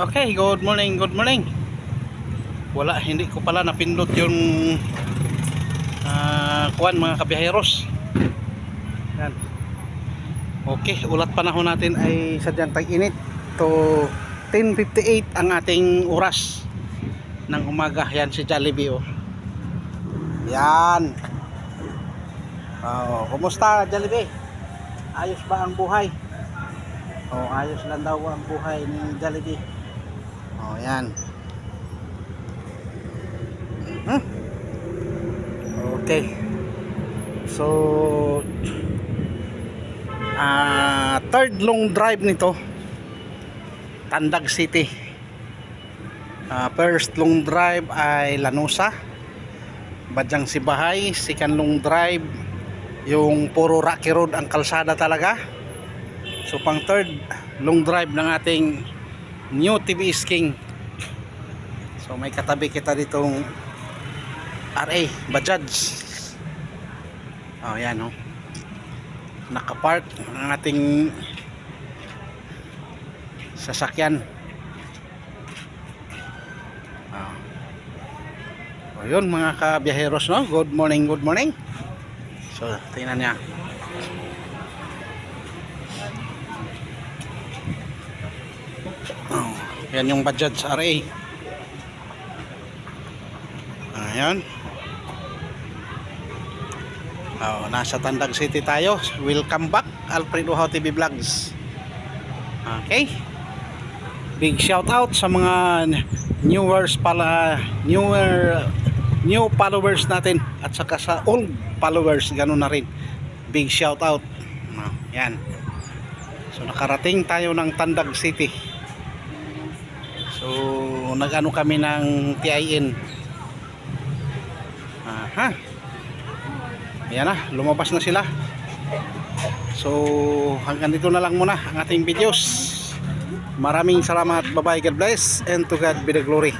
Okay, good morning, good morning. Wala, hindi ko pala napindot yung ah, kuwan mga kabiyaheros. Yan. Okay, ulat panahon natin ay sadyang tag-init. To 10.58 ang ating oras ng umaga. Yan si Jollibee oh. Yan. Oh, kumusta Jollibee? Ayos ba ang buhay? Oh, ayos lang daw ang buhay ni Jollibee. Oh, yan. Mhm. Okay. So, ah third long drive nito. Tandag City. Ah, first long drive ay Lanusa. Badyang Sibahay, second long drive yung puro rocky road ang kalsada talaga. So pang third long drive ng ating new TVS King. So may katabi kita ditong RA Bajaj. Oh yan oh. Nakapark ang ating sasakyan. Oh. Oh, yun mga kabiyaheros no. Good morning, good morning. So, tingnan niya. Yan yung Bajaj RA. Ayan. Oh, nasa Tandag City tayo. Welcome back Alfredo How TV Vlogs. Okay. Big shout out sa mga newers pala newer new followers natin at saka sa old followers ganun na rin. Big shout out. Oh, yan. So nakarating tayo ng Tandag City. So nagano kami ng TIN. Aha. Ayan na, lumabas na sila. So hanggang dito na lang muna ang ating videos. Maraming salamat. Bye bye. God bless and to God be the glory.